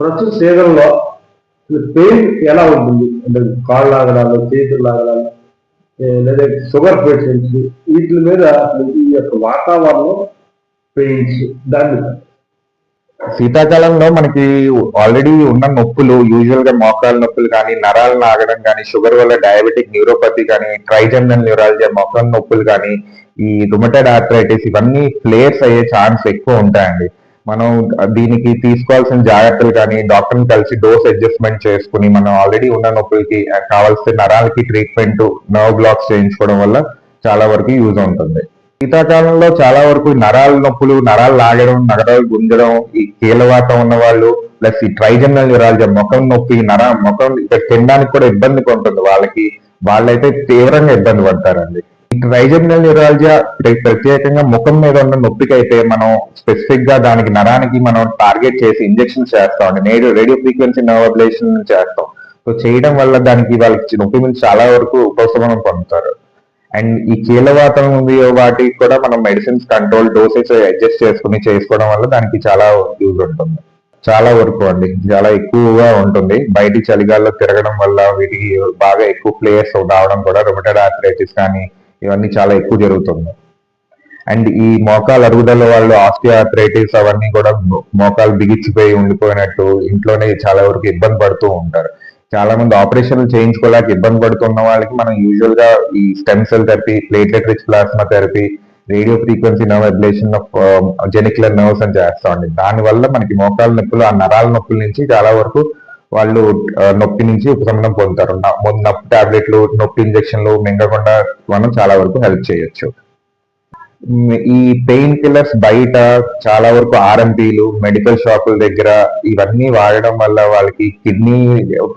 ప్రస్తుత సీజన్లో పెయిన్ ఎలా ఉంటుంది? అంటే కాళ్ళు లాగడాలు చేతులు లాగడాలు లేదా షుగర్ పేషెంట్స్ వీటి మీద ఈ యొక్క వాతావరణం పెయిన్స్ దాన్ని శీతాకాలంలో మనకి ఆల్రెడీ ఉన్న నొప్పులు యూజువల్గా మోకాల నొప్పులు కానీ నరాలు నాగడం కానీ షుగర్ వల్ల డయాబెటిక్ న్యూరోపతి కానీ ట్రైజెండల్ న్యూరాలజీ మొక్కల నొప్పులు కానీ ఈ రుమటెడ్ ఆర్థరైటిస్ ఇవన్నీ ఫ్లేర్స్ అయ్యే ఛాన్స్ ఎక్కువ ఉంటాయండి. మనం దీనికి తీసుకోవాల్సిన జాగ్రత్తలు కానీ డాక్టర్ని కలిసి డోస్ అడ్జస్ట్మెంట్ చేసుకుని మనం ఆల్రెడీ ఉన్న నొప్పులకి కావాల్సిన నరాలకి ట్రీట్మెంట్ నర్వ్ బ్లాక్స్ చేయించుకోవడం వల్ల చాలా వరకు యూజ్ ఉంటుంది శీతాకాలంలో చాలా వరకు నరాల నొప్పులు నరాలు లాగడం నగరాలు గుంజడం ఈ కీలవాతం ఉన్న వాళ్ళు ప్లస్ ఈ ట్రైజనల్ న్యూరాలజీ ముఖం నొప్పి నర ముఖం ఇక్కడ తినడానికి కూడా ఇబ్బంది ఉంటుంది వాళ్ళకి. వాళ్ళైతే తీవ్రంగా ఇబ్బంది పడతారండి. ఈ న్యూరాలజీ ప్రత్యేకంగా ముఖం మీద ఉన్న నొప్పికి అయితే మనం స్పెసిఫిక్గా దానికి నరానికి మనం టార్గెట్ చేసి ఇంజెక్షన్ చేస్తాం నేడు రేడియో ఫ్రీక్వెన్సీ నర్వ్ చేస్తాం. సో చేయడం వల్ల దానికి వాళ్ళకి నొప్పి నుంచి చాలా వరకు ఉపశమనం పొందుతారు. అండ్ ఈ కీలవాతం ఉంది వాటికి కూడా మనం మెడిసిన్స్ కంట్రోల్ డోసెస్ అడ్జస్ట్ చేసుకుని చేసుకోవడం వల్ల దానికి చాలా యూజ్ ఉంటుంది. చాలా వరకు అండి. చాలా ఎక్కువగా ఉంటుంది. బయటి చలిగాల్లో తిరగడం వల్ల వీటికి బాగా ఎక్కువ ప్లేయర్స్ రావడం కూడా రొమటెడ్ ఆర్థరైటిస్ కానీ ఇవన్నీ చాలా ఎక్కువ జరుగుతుంది. అండ్ ఈ మోకాలు అరుగుదల వాళ్ళు ఆస్టియో అవన్నీ కూడా మోకాలు బిగిచ్చిపోయి ఉండిపోయినట్టు ఇంట్లోనే చాలా వరకు ఇబ్బంది పడుతూ ఉంటారు. చాలా మంది ఆపరేషన్లు చేయించుకోలేక ఇబ్బంది పడుతున్న వాళ్ళకి మనం యూజువల్గా ఈ stem cell therapy platelet rich plasma therapy radio frequency nerve of genicular nerves అని చేస్తామండి దానివల్ల మనకి మోకాల నొప్పులు ఆ నరాల నొప్పుల నుంచి చాలా వరకు వాళ్ళు నొప్పి నుంచి ఉపశమనం పొందుతారు. ముందు నొప్పి టాబ్లెట్లు నొప్పి ఇంజెక్షన్లు మింగకుండా మనం చాలా వరకు హెల్ప్ చేయొచ్చు. ఈ పెయిన్ కిల్లర్స్ బయట చాలా వరకు ఆర్ఎంపీలు మెడికల్ షాపుల దగ్గర ఇవన్నీ వాడడం వల్ల వాళ్ళకి కిడ్నీ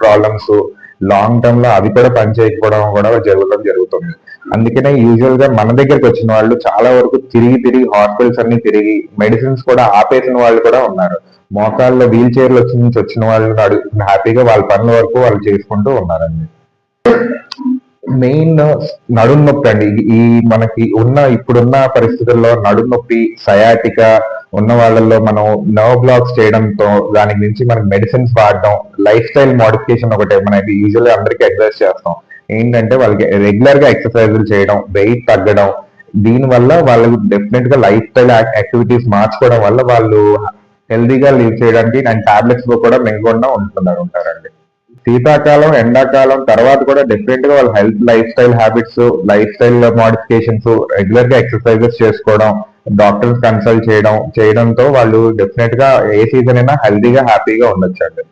ప్రాబ్లమ్స్ లాంగ్ టర్మ్లో అవి కూడా పనిచేయకపోవడం కూడా జరగడం జరుగుతుంది. అందుకనే యూజువల్గా మన దగ్గరకు వచ్చిన వాళ్ళు చాలా వరకు తిరిగి తిరిగి హాస్పిటల్స్ అన్ని తిరిగి మెడిసిన్స్ కూడా ఆపేసిన వాళ్ళు కూడా ఉన్నారు. మోకాల్లో వీల్ చైర్లు వచ్చి నుంచి వచ్చిన వాళ్ళు హ్యాపీగా వాళ్ళ పనుల వరకు వాళ్ళు చేసుకుంటూ ఉన్నారండి. మెయిన్ నడుం నొప్పి అండి. ఈ- ఈ మనకి ఉన్న ఇప్పుడున్న పరిస్థితుల్లో నడుం నొప్పి సయాటిక ఉన్న వాళ్ళల్లో మనం నర్వ్ బ్లాక్స్ చేయడంతో దానికి నుంచి మనకి మెడిసిన్స్ వాడడం లైఫ్ స్టైల్ మోడిఫికేషన్ ఒకటే మనకి యూజువల్గా అందరికీ అడ్వైస్ చేస్తాం. ఏంటంటే వాళ్ళకి రెగ్యులర్గా ఎక్సర్సైజులు చేయడం వెయిట్ తగ్గడం దీని వల్ల వాళ్ళకి డెఫినెట్గా లైఫ్ స్టైల్ యాక్టివిటీస్ మార్చుకోవడం వల్ల వాళ్ళు హెల్దీగా లీవ్ చేయడానికి అండ్ టాబ్లెట్స్ కూడా మింగకుండా ఉంటున్నారు ఉంటారండి. శీతాకాలం ఎండాకాలం తర్వాత కూడా డిఫరెంట్గా వాళ్ళ health lifestyle habits lifestyle modifications రెగ్యులర్గా ఎక్సర్సైజెస్ చేసుకోవడం డాక్టర్స్ కన్సల్ట్ చేయడం చేయడంతో వాళ్ళు డెఫినెట్గా ఏ సీజన్ అయినా హెల్దీగా హ్యాపీగా ఉండొచ్చండి.